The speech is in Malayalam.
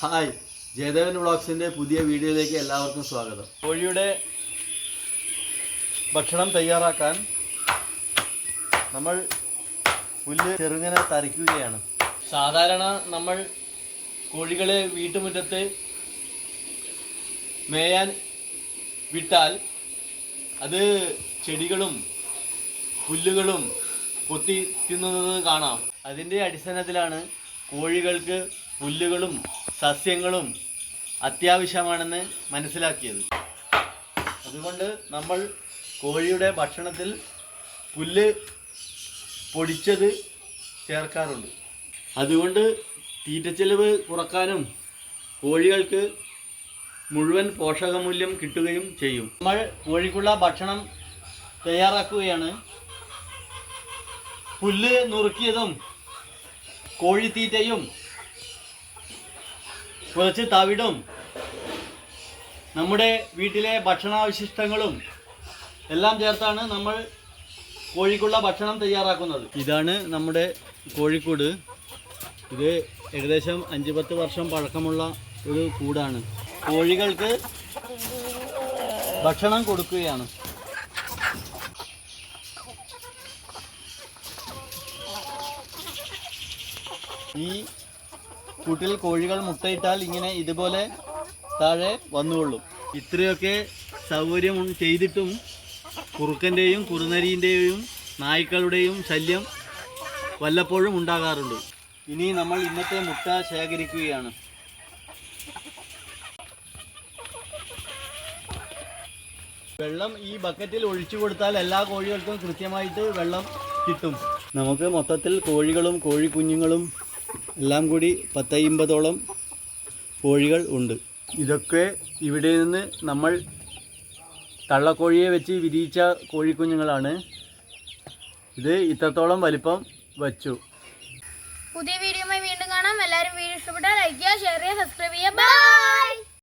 ഹായ് ജയദേവൻ വ്ളോഗ്സിന്റെ പുതിയ വീഡിയോയിലേക്ക് എല്ലാവർക്കും സ്വാഗതം. കോഴിയുടെ ഭക്ഷണം തയ്യാറാക്കാൻ നമ്മൾ പുല്ല് ചെറുങ്ങനെ തരയ്ക്കുകയാണ് സാധാരണ നമ്മൾ കോഴികളെ വീട്ടുമുറ്റത്ത് മേയാൻ വിട്ടാൽ അത് ചെടികളും പുല്ലുകളും കൊത്തി തിന്നുന്നത് കാണാം. അതിന്റെ അടിസ്ഥാനത്തിലാണ് കോഴികൾക്ക് പുല്ലുകളും സസ്യങ്ങളും അത്യാവശ്യമാണെന്ന് മനസ്സിലാക്കിയത്. അതുകൊണ്ട് നമ്മൾ കോഴിയുടെ ഭക്ഷണത്തിൽ പുല്ല് പൊടിച്ചത് ചേർക്കാറുണ്ട്. അതുകൊണ്ട് തീറ്റച്ചെലവ് കുറക്കാനും കോഴികൾക്ക് മുഴുവൻ പോഷകമൂല്യം കിട്ടുകയും ചെയ്യും. നമ്മൾ കോഴിക്കുള്ള ഭക്ഷണം തയ്യാറാക്കുകയാണ്. പുല്ല് നുറുക്കിയതും കോഴിത്തീറ്റയും കുറച്ച് തവിടും. നമ്മുടെ വീട്ടിലെ ഭക്ഷണാവശിഷ്ടങ്ങളും എല്ലാം ചേർത്താണ് നമ്മൾ കോഴിക്കുള്ള ഭക്ഷണം തയ്യാറാക്കുന്നത്. ഇതാണ് നമ്മുടെ കോഴിക്കൂട്. ഇത് ഏകദേശം അഞ്ച് പത്ത് വർഷം പഴക്കമുള്ള ഒരു കൂടാണ്. കോഴികൾക്ക് ഭക്ഷണം കൊടുക്കുകയാണ്. ഈ കൂട്ടിൽ കോഴികൾ മുട്ടയിട്ടാൽ ഇങ്ങനെ ഇതുപോലെ താഴെ വന്നുകൊള്ളും. ഇത്രയൊക്കെ സൗകര്യം ചെയ്തിട്ടും കുറുക്കന്റെയും കുറുനരീന്റെയും നായ്ക്കളുടെയും ശല്യം വല്ലപ്പോഴും ഉണ്ടാകാറുണ്ട്. ഇനി നമ്മൾ ഇന്നത്തെ മുട്ട ശേഖരിക്കുകയാണ്. വെള്ളം ഈ ബക്കറ്റിൽ ഒഴിച്ചു കൊടുത്താൽ എല്ലാ കോഴികൾക്കും കൃത്യമായിട്ട് വെള്ളം കിട്ടും. നമുക്ക് മൊത്തത്തിൽ കോഴികളും കോഴിക്കുഞ്ഞുങ്ങളും എല്ലാം കൂടി പത്തയിമ്പതോളം കോഴികൾ ഉണ്ട്. ഇതൊക്കെ ഇവിടെ നിന്ന് നമ്മൾ തള്ളക്കോഴിയെ വെച്ച് വിരിയിച്ച കോഴിക്കുഞ്ഞുങ്ങളാണ്. ഇത് ഇത്രത്തോളം വലിപ്പം വച്ചു. പുതിയ വീഡിയോയുമായി വീണ്ടും കാണാം. എല്ലാവരും വീഡിയോ ഇഷ്ടപ്പെട്ടാൽ